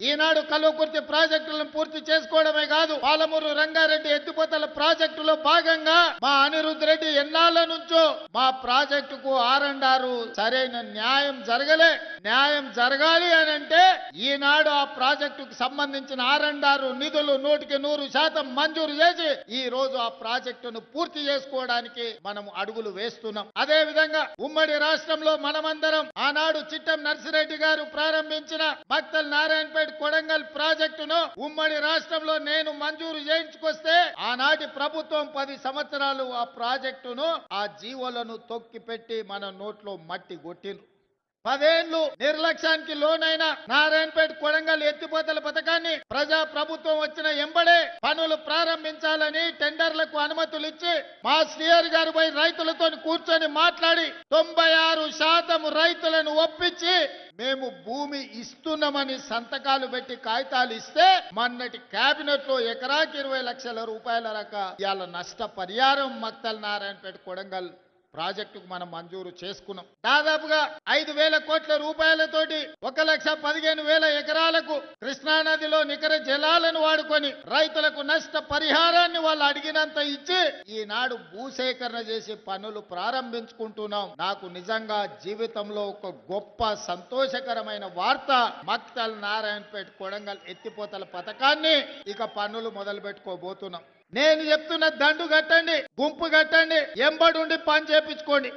ఈనాడు కలువకుర్తి ప్రాజెక్టులను పూర్తి చేసుకోవడమే కాదు పాలమూరు రంగారెడ్డి ఎత్తిపోతల ప్రాజెక్టులో భాగంగా మా అనిరుద్ రెడ్డి ఎన్నాళ్ళ నుంచో మా ప్రాజెక్టుకు ఆరండారు. సరైన న్యాయం జరగలే. న్యాయం జరగాలి అని అంటే ఈనాడు ఆ ప్రాజెక్టుకు సంబంధించిన ఆరండారు నిధులు నూటికి నూరు శాతం మంజూరు చేసి ఈ రోజు ఆ ప్రాజెక్టును పూర్తి చేసుకోవడానికి మనం అడుగులు వేస్తున్నాం. అదే విధంగా ఉమ్మడి రాష్ట్రంలో మనమందరం ఆనాడు చిట్టం నర్సిరెడ్డి గారు ప్రారంభించిన మక్తల్ నారాయణపేట కొడంగల్ ప్రాజెక్టును ఉమ్మడి రాష్ట్రంలో నేను మంజూరు చేయించుకొస్తే ఆనాటి ప్రభుత్వం పది సంవత్సరాలు ఆ ప్రాజెక్టును ఆ జీవోలను తొక్కి పెట్టి మన నోట్లో మట్టి కొట్టిండ్రు. పదేండ్లు నిర్లక్ష్యానికి లోనైన నారాయణపేట కొడంగల్ ఎత్తిపోతల పథకాన్ని ప్రజా ప్రభుత్వం వచ్చిన ఎంబడే పనులు ప్రారంభించాలని టెండర్లకు అనుమతులు ఇచ్చి మా శ్రీయర్ గారు పోయి రైతులతో కూర్చొని మాట్లాడి తొంభై ఆరు శాతం రైతులను ఒప్పించి మేము భూమి ఇస్తున్నామని సంతకాలు పెట్టి కాగితాలు ఇస్తే మొన్నటి కేబినెట్లో ఎకరాకి ఇరవై లక్షల రూపాయల రక ఇవాళ నష్ట పరిహారం మక్తల్ నారాయణపేట కొడంగల్ ప్రాజెక్టుకు మనం మంజూరు చేసుకున్నాం. దాదాపుగా ఐదు వేల కోట్ల రూపాయలతోటి ఒక లక్ష పదిహేను వేల ఎకరాలకు కృష్ణానదిలో పెట్టుకొని రైతులకు నష్ట పరిహారాన్ని వాళ్ళు అడిగినంత ఇచ్చి ఈనాడు భూసేకరణ చేసి పనులు ప్రారంభించుకుంటున్నాం. నాకు నిజంగా జీవితంలో ఒక గొప్ప సంతోషకరమైన వార్త మక్తల్ నారాయణపేట కొడంగల్ ఎత్తిపోతల పథకాన్ని ఇక పనులు మొదలు పెట్టుకోబోతున్నాం. నేను చెప్తున్న దండు కట్టండి గుంపు కట్టండి ఎంబడుండి పని చేపించుకోండి.